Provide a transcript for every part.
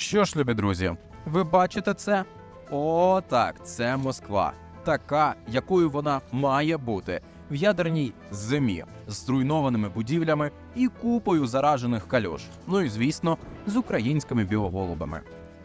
Що ж, любі друзі, ви бачите це? О, так, це Москва. Така, якою вона має бути в ядерній зимі з зруйнованими будівлями і купою заражених кальош. Ну і звісно, з українськими біоголубами.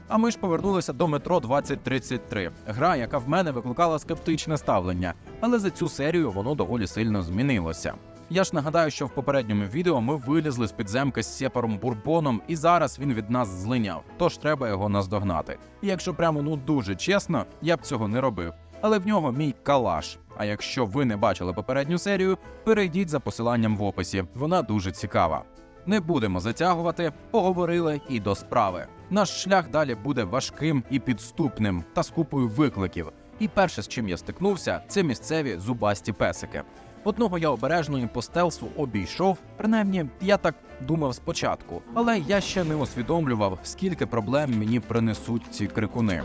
А ми ж повернулися до метро 2033, гра, яка в мене викликала скептичне ставлення, але за цю серію воно доволі сильно змінилося. Я ж нагадаю, що в попередньому відео ми вилізли з підземки з сепаром Бурбоном, і зараз він від нас злиняв, тож треба його наздогнати. І якщо прямо ну дуже чесно, я б цього не робив. Але в нього мій калаш. А якщо ви не бачили попередню серію, перейдіть за посиланням в описі. Вона дуже цікава. Не будемо затягувати, поговорили і до справи. Наш шлях далі буде важким і підступним та з купою викликів. І перше, з чим я стикнувся, це місцеві зубасті песики. Одного я обережно і по стелсу обійшов, принаймні я так думав спочатку, але я ще не усвідомлював, скільки проблем мені принесуть ці крикуни.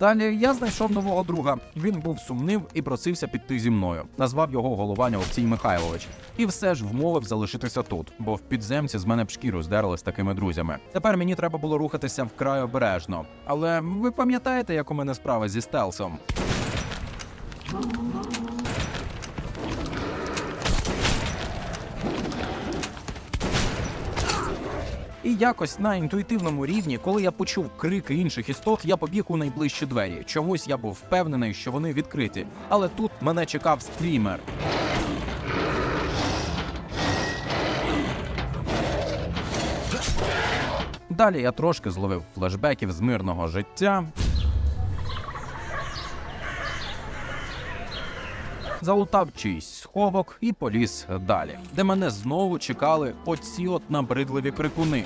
Далі я знайшов нового друга. Він був сумнив і просився піти зі мною. Назвав його голованя Олексій Михайлович. І все ж вмовив залишитися тут, бо в підземці з мене б шкіру здерли з такими друзями. Тепер мені треба було рухатися вкрай обережно. Але ви пам'ятаєте, як у мене справа зі стелсом? І якось на інтуїтивному рівні, коли я почув крики інших істот, я побіг у найближчі двері. Чомусь я був впевнений, що вони відкриті. Але тут мене чекав стрімер. Далі я трошки зловив флешбеків з мирного життя. Залутав чийсь сховок і поліз далі, де мене знову чекали оці от набридливі крикуни.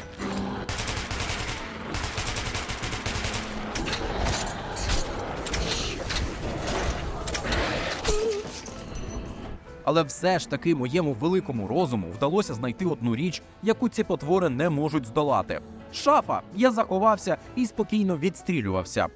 Але все ж таки моєму великому розуму вдалося знайти одну річ, яку ці потвори не можуть здолати. Шафа! Я заховався і спокійно відстрілювався.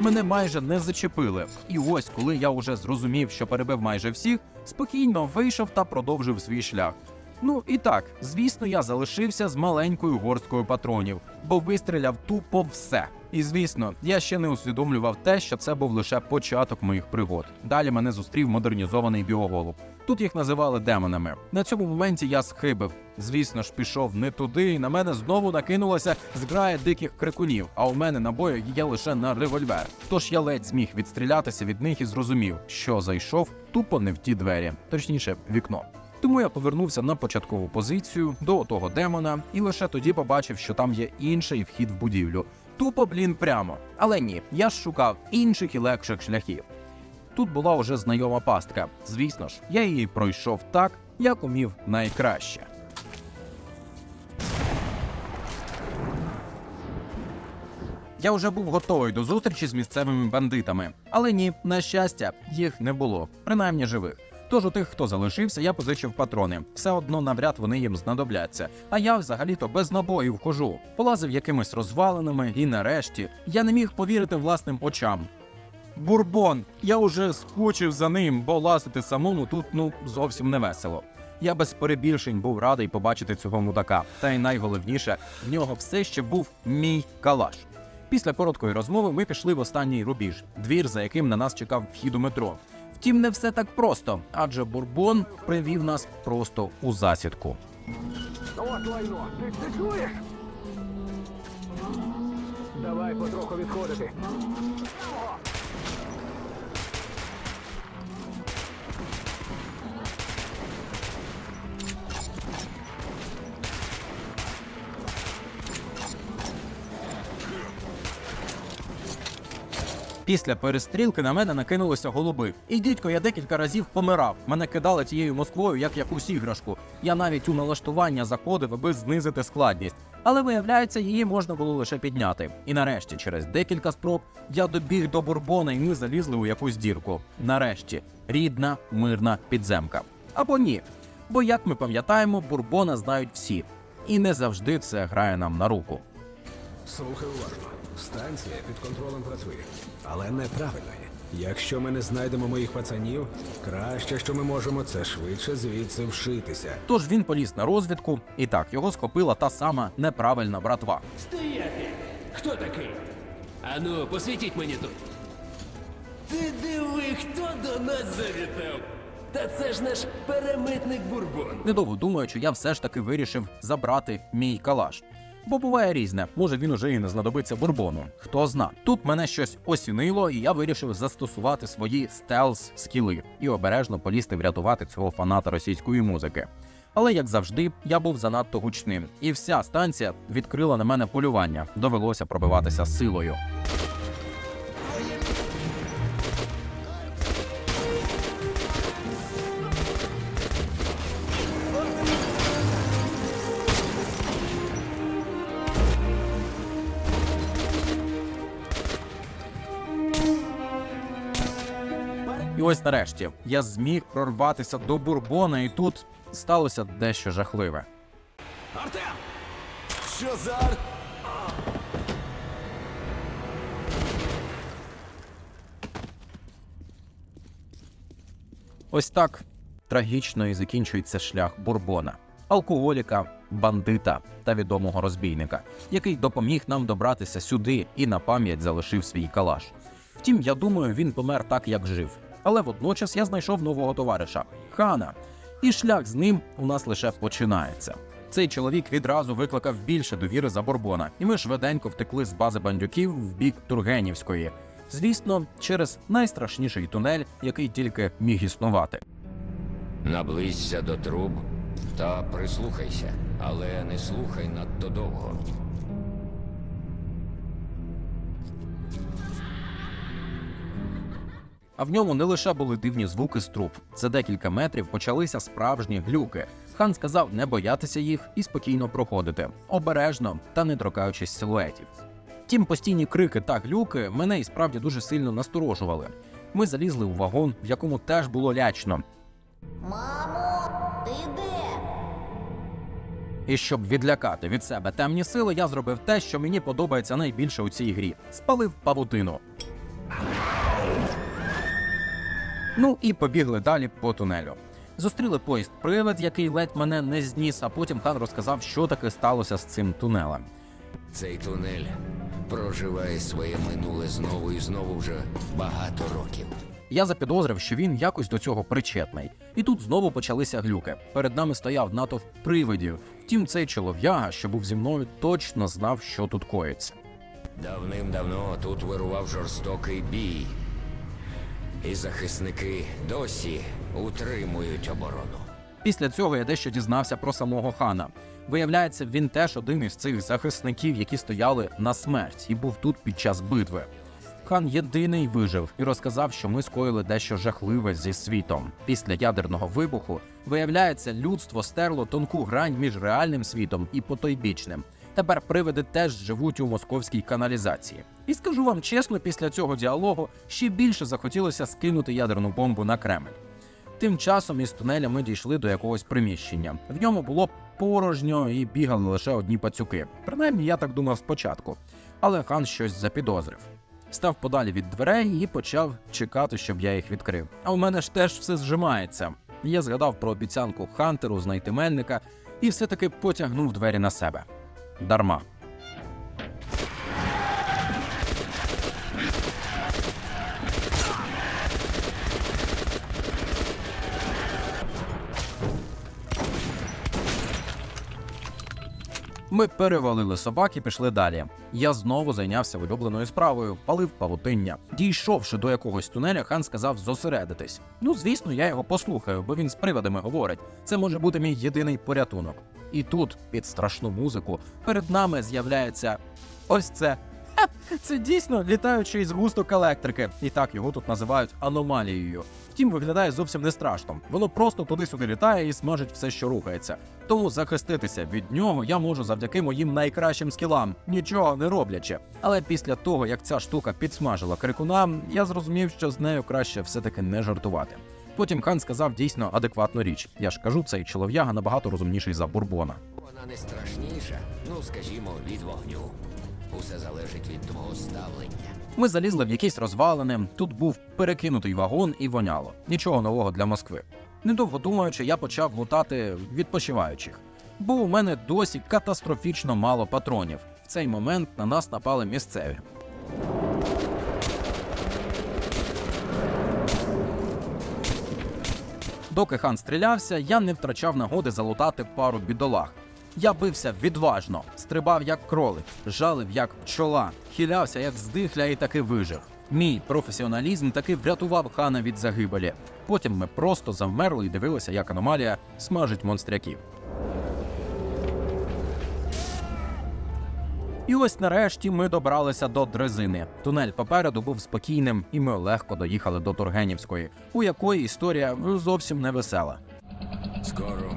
Мене майже не зачепили. І ось, коли я уже зрозумів, що перебив майже всіх, спокійно вийшов та продовжив свій шлях. Ну і так, звісно, я залишився з маленькою горсткою патронів, бо вистріляв тупо все. І звісно, я ще не усвідомлював те, що це був лише початок моїх пригод. Далі мене зустрів модернізований біоголуб. Тут їх називали демонами. На цьому моменті я схибив. Звісно ж, пішов не туди, і на мене знову накинулася зграя диких крикунів. А у мене набою є лише на револьвер. Тож я ледь зміг відстрілятися від них і зрозумів, що зайшов тупо не в ті двері, точніше, вікно. Тому я повернувся на початкову позицію до того демона, і лише тоді побачив, що там є інший вхід в будівлю. Тупо, блін, прямо. Але ні, я ж шукав інших і легших шляхів. Тут була вже знайома пастка. Звісно ж, я її пройшов так, як умів найкраще. Я вже був готовий до зустрічі з місцевими бандитами, але ні, на щастя, їх не було, принаймні живих. Тож у тих, хто залишився, я позичив патрони. Все одно навряд вони їм знадобляться. А я взагалі-то без набоїв хожу. Полазив якимись розвалинами, і нарешті я не міг повірити власним очам. Бурбон, я уже скучив за ним, бо лазити самому тут ну зовсім не весело. Я без перебільшень був радий побачити цього мудака. Та й найголовніше, в нього все ще був мій калаш. Після короткої розмови ми пішли в останній рубіж, двір, за яким на нас чекав вхід у метро. Втім, не все так просто, адже бурбон привів нас просто у засідку. От лайно, ти, чуєш? Давай потроху відходити. Після перестрілки на мене накинулися голуби. І дідько, я декілька разів помирав. Мене кидали тією Москвою, як якусь іграшку. Я навіть у налаштування заходив, аби знизити складність. Але виявляється, її можна було лише підняти. І нарешті, через декілька спроб, я добіг до бурбона, і ми залізли у якусь дірку. Нарешті, рідна, мирна підземка. Або ні. Бо, як ми пам'ятаємо, бурбона знають всі. І не завжди це грає нам на руку. Слухай уважно. Станція під контролем працює, але неправильно. Якщо ми не знайдемо моїх пацанів, краще, що ми можемо, це швидше звідси вшитися. Тож він поліз на розвідку, і так його схопила та сама неправильна братва. Стояти! Хто такий? Ану, посвітіть мені тут. Ти диви, хто до нас завітав? Та це ж наш перемитник Бурбон. Недовго думаючи, я все ж таки вирішив забрати мій калаш. Бо буває різне, може він уже і не знадобиться бурбону. Хто зна. Тут мене щось осінило, і я вирішив застосувати свої стелс скіли і обережно полізти врятувати цього фаната російської музики. Але як завжди, я був занадто гучним, і вся станція відкрила на мене полювання. Довелося пробиватися силою. І ось нарешті я зміг прорватися до бурбона, і тут сталося дещо жахливе. Артем! Що за? Ось так трагічно і закінчується шлях бурбона, алкоголіка, бандита та відомого розбійника, який допоміг нам добратися сюди і на пам'ять залишив свій калаш. Втім, я думаю, він помер так, як жив. Але водночас я знайшов нового товариша хана, і шлях з ним у нас лише починається. Цей чоловік відразу викликав більше довіри за Борбона, і ми швиденько втекли з бази бандюків в бік Тургенівської. Звісно, через найстрашніший тунель, який тільки міг існувати. Наблизься до труб та прислухайся, але не слухай надто довго. А в ньому не лише були дивні звуки з труб. За декілька метрів почалися справжні глюки. Хан сказав не боятися їх і спокійно проходити, обережно та не торкаючись силуетів. Втім, постійні крики та глюки мене і справді дуже сильно насторожували. Ми залізли у вагон, в якому теж було лячно. Мамо, ти де? І щоб відлякати від себе темні сили, я зробив те, що мені подобається найбільше у цій грі: спалив павутину. Ну і побігли далі по тунелю. Зустріли поїзд привид, який ледь мене не зніс, а потім хан розказав, що таке сталося з цим тунелем. Цей тунель проживає своє минуле знову і знову вже багато років. Я запідозрив, що він якось до цього причетний. І тут знову почалися глюки. Перед нами стояв натовп привидів. Втім, цей чолов'яга, що був зі мною, точно знав, що тут коїться. Давним-давно тут вирував жорстокий бій. І захисники досі утримують оборону. Після цього я дещо дізнався про самого хана. Виявляється, він теж один із цих захисників, які стояли на смерть, і був тут під час битви. Хан єдиний вижив і розказав, що ми скоїли дещо жахливе зі світом. Після ядерного вибуху, виявляється, людство стерло тонку грань між реальним світом і потойбічним. Тепер привиди теж живуть у московській каналізації. І скажу вам чесно, після цього діалогу ще більше захотілося скинути ядерну бомбу на Кремль. Тим часом із тунеля ми дійшли до якогось приміщення. В ньому було порожньо і бігали лише одні пацюки. Принаймні, я так думав спочатку. Але хан щось запідозрив. Став подалі від дверей і почав чекати, щоб я їх відкрив. А у мене ж теж все зжимається. Я згадав про обіцянку Хантеру знайти мельника і все-таки потягнув двері на себе. Дарма. Ми перевалили собак і пішли далі. Я знову зайнявся улюбленою справою, палив павутиння. Дійшовши до якогось тунеля, хан сказав зосередитись. Ну, звісно, я його послухаю, бо він з привидами говорить. Це може бути мій єдиний порятунок. І тут, під страшну музику, перед нами з'являється ось це. Це дійсно літаючий згусток електрики, і так його тут називають аномалією. Втім, виглядає зовсім не страшно. Воно просто туди-сюди літає і смажить все, що рухається. Тому захиститися від нього я можу завдяки моїм найкращим скілам, нічого не роблячи. Але після того, як ця штука підсмажила крикуна, я зрозумів, що з нею краще все-таки не жартувати. Потім хан сказав дійсно адекватну річ. Я ж кажу, цей чолов'яга набагато розумніший за бурбона. Вона не страшніша, ну скажімо, від вогню. Усе залежить від твого ставлення. Ми залізли в якісь розвалини. Тут був перекинутий вагон і воняло. Нічого нового для Москви. Недовго думаючи, я почав лутати відпочиваючих. Бо у мене досі катастрофічно мало патронів. В цей момент на нас напали місцеві. Доки хан стрілявся, я не втрачав нагоди залутати пару бідолах. Я бився відважно, стрибав як кролик, жалив як пчола, хилявся як здихля і таки вижив. Мій професіоналізм таки врятував хана від загибелі. Потім ми просто завмерли і дивилися, як аномалія смажить монстряків. І ось нарешті ми добралися до дрезини. Тунель попереду був спокійним, і ми легко доїхали до Тургенівської, у якої історія зовсім не весела. Скоро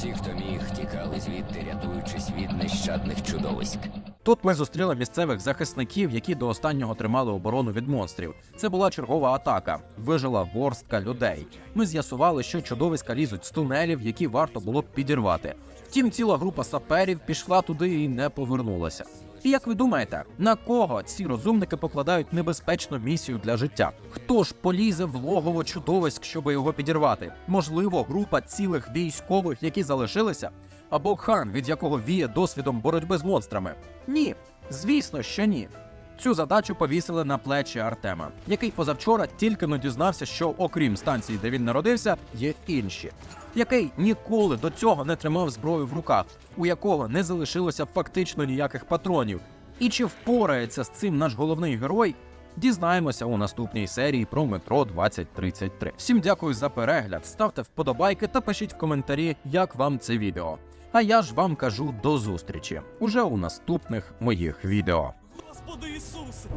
Всі, хто міг, тікали звідти, рятуючись від нещадних чудовиськ. Тут ми зустріли місцевих захисників, які до останнього тримали оборону від монстрів. Це була чергова атака. Вижила горстка людей. Ми з'ясували, що чудовиська лізуть з тунелів, які варто було б підірвати. Втім, ціла група саперів пішла туди і не повернулася. І як ви думаєте, на кого ці розумники покладають небезпечну місію для життя? Хто ж полізе в логово чудовиськ, щоб його підірвати? Можливо, група цілих військових, які залишилися, або хан, від якого віє досвідом боротьби з монстрами? Ні, звісно, що ні. Цю задачу повісили на плечі Артема, який позавчора тільки но дізнався, що окрім станції, де він народився, є інші, який ніколи до цього не тримав зброю в руках, у якого не залишилося фактично ніяких патронів. І чи впорається з цим наш головний герой? Дізнаємося у наступній серії про метро 2033. Всім дякую за перегляд. Ставте вподобайки та пишіть в коментарі, як вам це відео. А я ж вам кажу до зустрічі уже у наступних моїх відео. Господи Ісусе!